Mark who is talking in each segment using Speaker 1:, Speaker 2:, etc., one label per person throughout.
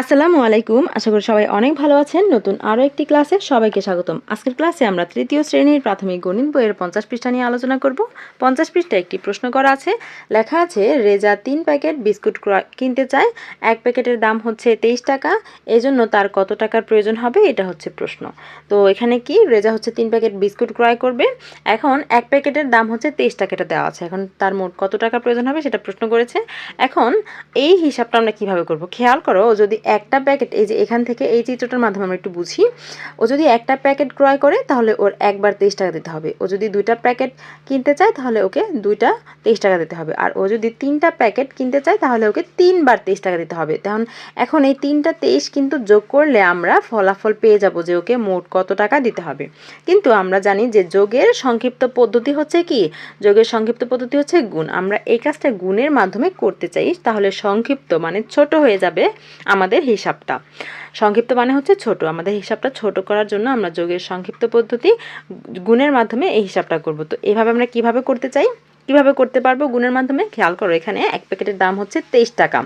Speaker 1: আসসালামু আলাইকুম। আশা করি সবাই অনেক ভালো আছেন। নতুন আরও একটি ক্লাসে সবাইকে স্বাগতম। আজকের ক্লাসে আমরা তৃতীয় শ্রেণির প্রাথমিক গণিত বইয়ের পঞ্চাশ পৃষ্ঠা নিয়ে আলোচনা করব। পঞ্চাশ পৃষ্ঠায় একটি প্রশ্ন করা আছে। লেখা আছে, রেজা তিন প্যাকেট বিস্কুট কিনতে চায়। এক প্যাকেটের দাম হচ্ছে তেইশ টাকা। এজন্য তার কত টাকার প্রয়োজন হবে? এটা হচ্ছে প্রশ্ন। তো এখানে কি? রেজা হচ্ছে তিন প্যাকেট বিস্কুট ক্রয় করবে। এখন এক প্যাকেটের দাম হচ্ছে তেইশ টাকাটা দেওয়া আছে। এখন তার মোট কত টাকা প্রয়োজন হবে সেটা প্রশ্ন করেছে। এখন এই হিসাবটা আমরা কীভাবে করব? খেয়াল করো, যদি একটা প্যাকেট, এই যে এখান থেকে এই চিত্রটার মাধ্যমে আমরা একটু বুঝি, ও যদি একটা প্যাকেট ক্রয় করে, তাহলে ওর একবার তেইশ টাকা দিতে হবে। ও যদি দুইটা প্যাকেট কিনতে চায়, তাহলে ওকে দুইটা তেইশ টাকা দিতে হবে। আর ও যদি তিনটা প্যাকেট কিনতে চায়, তাহলে ওকে তিনবার তেইশ টাকা দিতে হবে। তখন এখন এই তিনটা তেইশ কিন্তু যোগ করলে আমরা ফলাফল পেয়ে যাব যে ওকে মোট কত টাকা দিতে হবে। কিন্তু আমরা জানি যে যোগের সংক্ষিপ্ত পদ্ধতি হচ্ছে কি? যোগের সংক্ষিপ্ত পদ্ধতি হচ্ছে গুণ। আমরা এই কাজটা গুণের মাধ্যমে করতে চাই, তাহলে সংক্ষিপ্ত মানে ছোট হয়ে যাবে আমাদের হিসাবটা। সংক্ষিপ্ত মানে হচ্ছে ছোট। আমাদের হিসাবটা ছোট করার জন্য আমরা যোগের সংক্ষিপ্ত পদ্ধতি গুণের মাধ্যমে এই হিসাবটা করব। তো এভাবে আমরা কীভাবে করতে চাই? কীভাবে করতে পারব গুণের মাধ্যমে? খেয়াল করো, এখানে এক প্যাকেটের দাম হচ্ছে তেইশ টাকা।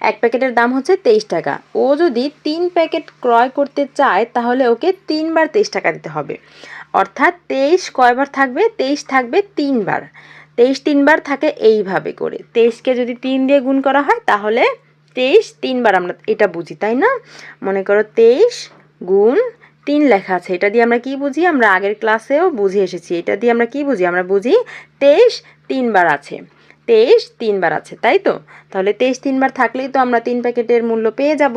Speaker 1: এক প্যাকেটের দাম হচ্ছে তেইশ টাকা। ও যদি তিন প্যাকেট ক্রয় করতে চায়, তাহলে ওকে তিনবার তেইশ টাকা দিতে হবে। অর্থাৎ তেইশ কয়বার থাকবে? তেইশ থাকবে তিনবার। তেইশ তিনবার থাকে এইভাবে করে। তেইশকে যদি তিন দিয়ে গুণ করা হয়, তাহলে তেইশ, তিনবার আমরা এটা বুঝি, তাই না? মনে করো তেইশ গুণ তিন লেখা আছে। এটা দিয়ে আমরা কি বুঝি? আমরা আগের ক্লাসেও বুঝে এসেছি। এটা দিয়ে আমরা কি বুঝি? আমরা বুঝি তেইশ তিনবার আছে। তেইশ তিনবার আছে, তাই তো? তাহলে তেইশ তিনবার থাকলেই তো আমরা তিন প্যাকেটের মূল্য পেয়ে যাব।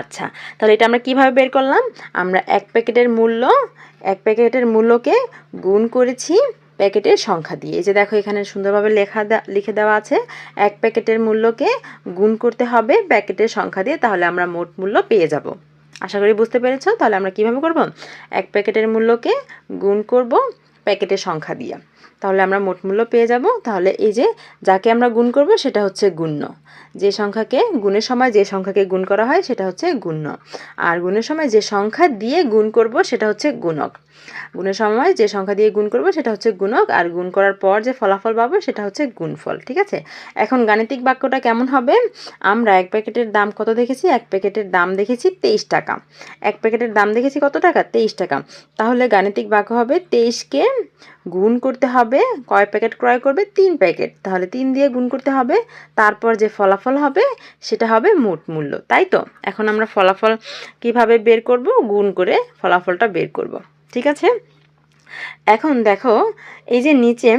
Speaker 1: আচ্ছা তাহলে এটা আমরা কীভাবে বের করলাম? আমরা এক প্যাকেটের মূল্য, এক প্যাকেটের মূল্যকে গুণ করেছি প্যাকেটের সংখ্যা দিয়ে। এই যে দেখো এখানে সুন্দরভাবে লেখা লিখে দেওয়া আছে, এক প্যাকেটের মূল্যকে গুণ করতে হবে প্যাকেটের সংখ্যা দিয়ে, তাহলে আমরা মোট মূল্য পেয়ে যাব। আশা করি বুঝতে পেরেছ? তাহলে আমরা কীভাবে করব? এক প্যাকেটের মূল্যকে গুণ করব প্যাকেটের সংখ্যা দিয়ে। তাহলে আমরা মোট মূল্য পেয়ে যাব। তাহলে এই যে যাকে আমরা গুণ করব, সেটা হচ্ছে গুণ্য। যে সংখ্যাকে, গুণের সময় যে সংখ্যাকে গুণ করা হয়, সেটা হচ্ছে গুণ্য। আর গুণের সময় যে সংখ্যা দিয়ে গুণ করব, সেটা হচ্ছে গুণক। গুণের সময় যে সংখ্যা দিয়ে গুণ করব, সেটা হচ্ছে গুণক। আর গুণ করার পর যে ফলাফল পাবো, সেটা হচ্ছে গুণফল, ঠিক আছে? এখন গাণিতিক বাক্যটা কেমন হবে? আমরা এক প্যাকেটের দাম কত দেখেছি? এক প্যাকেটের দাম দেখেছি তেইশ টাকা। এক প্যাকেটের দাম দেখেছি কত টাকা? তেইশ টাকা। তাহলে গাণিতিক বাক্য হবে তেইশকে গুণ করতে হবে, কয় প্যাকেট ক্রয় করবে? তিন প্যাকেট। তাহলে তিন দিয়ে গুণ করতে হবে, তারপর যে ফলাফল হবে, সেটা হবে মোট মূল্য। তাই তো? এখন আমরা ফলাফল কীভাবে বের করব? গুণ করে ফলাফলটা বের করব। ঠিক আছে? এখন দেখো, এই যে নিচে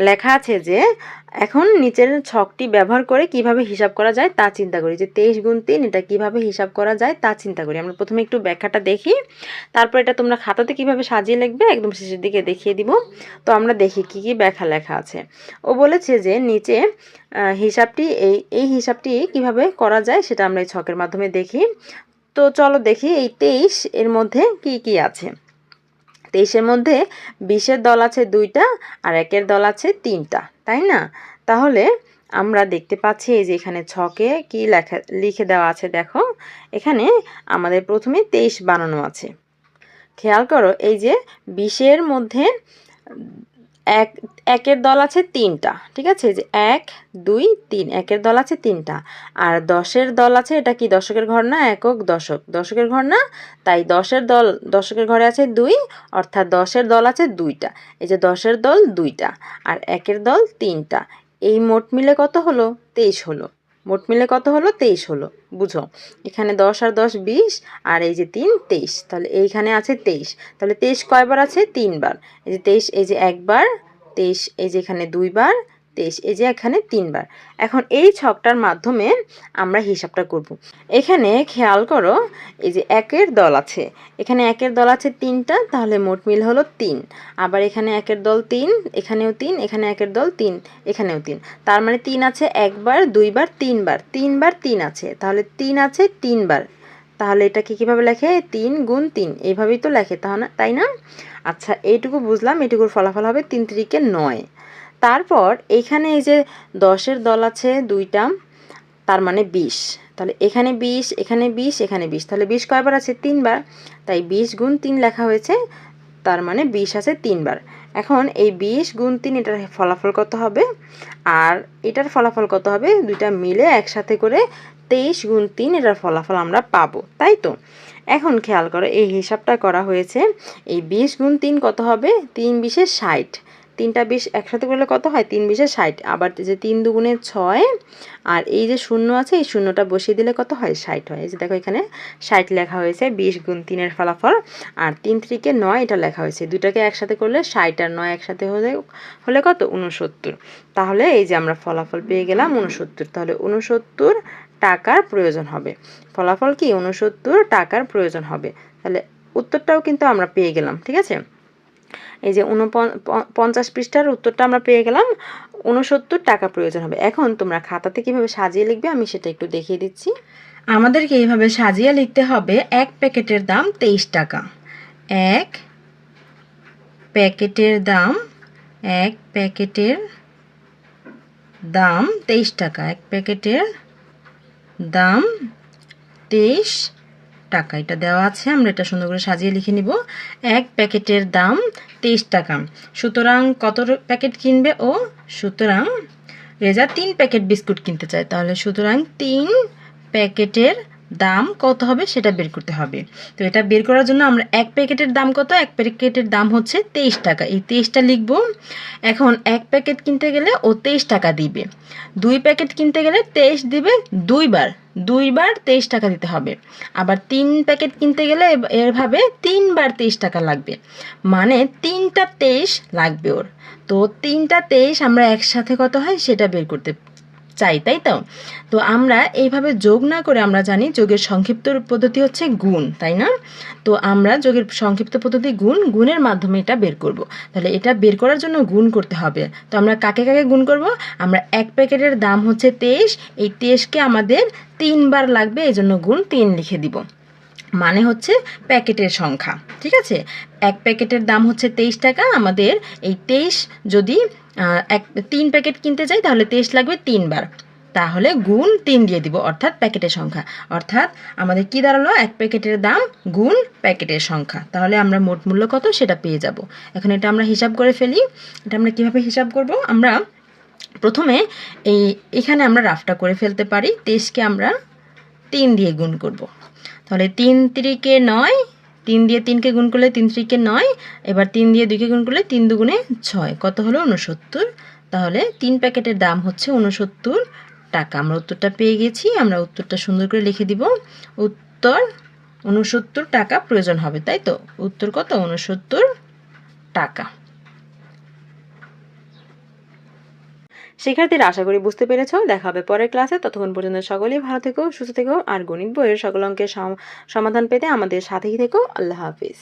Speaker 1: লেখা আছে যে এখন নিচের ছকটি ব্যবহার করে কীভাবে হিসাব করা যায় তা চিন্তা করি। যে তেইশ গুণ তিন, এটা কীভাবে হিসাব করা যায় তা চিন্তা করি। আমরা প্রথমে একটু ব্যাখ্যাটা দেখি, তারপর এটা তোমরা খাতাতে কীভাবে সাজিয়ে লিখবে একদম শেষের দিকে দেখিয়ে দিব। তো আমরা দেখি কি কি ব্যাখ্যা লেখা আছে। ও বলেছে যে নিচে হিসাবটি, এই এই হিসাবটি কীভাবে করা যায় সেটা আমরা এই ছকের মাধ্যমে দেখি। তো চলো দেখি এই তেইশ এর মধ্যে কি কি আছে। তেইশের মধ্যে বিশের দল আছে দুইটা আর একের দল আছে তিনটা। তাই না? তাহলে আমরা দেখতে পাচ্ছি এই যে এখানে ছকে কি লেখা, লিখে দেওয়া আছে দেখো। এখানে আমাদের প্রথমে তেইশ বানানো আছে। খেয়াল করো, এই যে বিশের মধ্যে এক, একের দল আছে তিনটা, ঠিক আছে? যে এক, দুই, তিন, একের দল আছে তিনটা। আর দশের দল আছে, এটা কি দশকের ঘর না? একক দশক। দশকের ঘর না? তাই দশের দল, দশকের ঘরে আছে দুই, অর্থাৎ দশের দল আছে দুইটা। এই যে দশের দল দুইটা, আর একের দল তিনটা। এই মোট মিলে কত হলো? তেইশ হলো। মোট মিলে কত হলো? তেইশ হলো। বুঝো? এখানে দশ আর দশ বিশ, আর এই যে তিন, তেইশ। তাহলে এইখানে আছে তেইশ। তাহলে তেইশ কয়বার আছে? তিনবার। এই যে তেইশ, এই যে একবার। তেইশ, এই যে এখানে দুইবার। তেইশ এই যে এখানে তিনবার। এখন এই ছকটার মাধ্যমে আমরা হিসাবটা করব। এখানে খেয়াল করো, এই যে একের দল আছে। এখানে একের দল আছে তিনটা, তাহলে মোট মিল হলো তিন। আবার এখানে একের দল তিন, এখানেও তিন, এখানে একের দল তিন, এখানেও তিন। তার মানে তিন আছে একবার, দুইবার, তিনবার তিনবার তিন আছে। তাহলে তিন আছে তিনবার। তাহলে এটাকে কীভাবে লেখে? তিন গুণ তিন। এইভাবেই তো লেখে, তাহলে, তাই না? আচ্ছা এইটুকু বুঝলাম এটুকুর ফলাফল হবে তিন তিরিকে নয়। তারপর এইখানে এই যে দশের দল আছে দুইটা, তার মানে বিশ। তাহলে এখানে বিশ এখানে বিশ এখানে বিশ। তাহলে বিশ কয়বার আছে? তিনবার। তাই বিশ গুণ তিন লেখা হয়েছে, তার মানে বিশ আছে তিনবার। এখন এই বিশ গুণ তিন এটার ফলাফল কত হবে? আর এটার ফলাফল কত হবে? দুইটা মিলে একসাথে করে তেইশ গুণ তিন এটার ফলাফল আমরা পাবো, তাই তো? এখন খেয়াল করো, এই হিসাবটা করা হয়েছে, এই বিশ গুণ তিন কত হবে? তিন বিশে ষাট। তিনটা বিশ একসাথে করলে কত হয়? তিন বিশে ষাট। আবার যে তিন দুগুণে ছয় আর এই যে শূন্য আছে, এই শূন্যটা বসিয়ে দিলে কত হয়? ষাট হয়। এই যে দেখো এখানে ষাট লেখা হয়েছে, বিশ গুণ তিনের ফলাফল। আর তিন থেকে নয় এটা লেখা হয়েছে। দুটাকে একসাথে করলে ষাট আর নয় একসাথে হলে হলে কত? উনসত্তর তাহলে এই যে আমরা ফলাফল পেয়ে গেলাম উনসত্তর তাহলে উনসত্তর টাকার প্রয়োজন হবে। ফলাফল কি? উনসত্তর টাকার প্রয়োজন হবে। তাহলে উত্তরটাও কিন্তু আমরা পেয়ে গেলাম, ঠিক আছে? এই যে পঞ্চাশ পৃষ্ঠার উত্তরটা আমরা পেয়ে গেলাম। উনসত্তর টাকা প্রয়োজন হবে। এখন তোমরা খাতাতে কীভাবে সাজিয়ে লিখবে আমি সেটা একটু দেখিয়ে দিচ্ছি। আমাদেরকে এইভাবে সাজিয়ে লিখতে হবে এক প্যাকেটের দাম তেইশ টাকা। এক প্যাকেটের দাম, এক প্যাকেটের দাম তেইশ টাকা। এক প্যাকেটের দাম তেইশ টাকা এটা দেওয়া আছে, আমরা এটা সুন্দর করে সাজিয়ে লিখে নিব। এক প্যাকেটের দাম তেইশ টাকা। সুতরাং কত প্যাকেট কিনবে ও? সুতরাং রেজা তিন প্যাকেট বিস্কুট কিনতে চায়। তাহলে সুতরাং তিন প্যাকেটের দাম কত হবে সেটা বের করতে হবে। তো এটা বের করার জন্য আমরা এক প্যাকেটের দাম কত? এক প্যাকেটের দাম হচ্ছে তেইশ টাকা। এই তেইশটা লিখব। এখন এক প্যাকেট কিনতে গেলে ও তেইশ টাকা দিবে। দুই প্যাকেট কিনতে গেলে তেইশ দিবে দুইবার। দুইবার তেইশ টাকা দিতে হবে। আবার তিন প্যাকেট কিনতে গেলে এভাবে তিনবার তেইশ টাকা লাগবে। মানে তিনটা তেইশ লাগবে ওর। তো তিনটা তেইশ আমরা একসাথে কত হয় সেটা বের করতে চাই, তাই তো? তো আমরা এইভাবে যোগ না করে আমরা জানি যোগের সংক্ষিপ্ত পদ্ধতি হচ্ছে গুণ, তাই না? তো আমরা যোগের সংক্ষিপ্ত পদ্ধতি গুণ, গুণের মাধ্যমে এটা বের করব। তাহলে এটা বের করার জন্য গুণ করতে হবে। তো আমরা কাকে কাকে গুণ করব? আমরা এক প্যাকেটের দাম হচ্ছে তেইশ, এই তেইশকে আমাদের তিনবার লাগবে এই জন্য গুণ তিন লিখে দিব। মানে হচ্ছে প্যাকেটের সংখ্যা, ঠিক আছে? এক প্যাকেটের দাম হচ্ছে তেইশ টাকা, আমাদের এই তেইশ যদি এক, তিন প্যাকেট কিনতে চাই তাহলে তেইশ লাগবে তিনবার। তাহলে গুণ তিন দিয়ে দিব, অর্থাৎ প্যাকেটের সংখ্যা। অর্থাৎ আমাদের কি দাঁড়াল? এক প্যাকেটের দাম গুণ প্যাকেটের সংখ্যা। তাহলে আমরা মোট মূল্য কত? সেটা পেয়ে যাব। এখন এটা আমরা হিসাব করে ফেলি। এটা আমরা কীভাবে হিসাব করব? আমরা প্রথমে এই, এখানে আমরা রাফটা করে ফেলতে পারি। তেইশকে আমরা তিন দিয়ে গুণ করব। তাহলে তিন তিরিকে নয়, তিন দিয়ে তিনকে গুণ করলে তিন ত্রিকে নয়, এবার তিন দিয়ে দুইকে গুণ করলে তিন দুগুণে ছয়, কত হলো উনসত্তর তাহলে তিন প্যাকেটের দাম হচ্ছে উনসত্তর টাকা। আমরা উত্তরটা পেয়ে গেছি, আমরা উত্তরটা সুন্দর করে লিখে দিব। উত্তর উনসত্তর টাকা প্রয়োজন হবে, তাই তো? উত্তর কত? উনসত্তর টাকা। শিক্ষার্থীরা আশা করি বুঝতে পেরেছ। দেখা হবে পরের ক্লাসে। ততক্ষণ পর্যন্ত সকলেই ভালো থেকো, সুস্থ থেকো, আর গণিত বইয়ের সকল অঙ্কের সমাধান পেতে আমাদের সাথেই থেকো। আল্লাহ হাফিজ।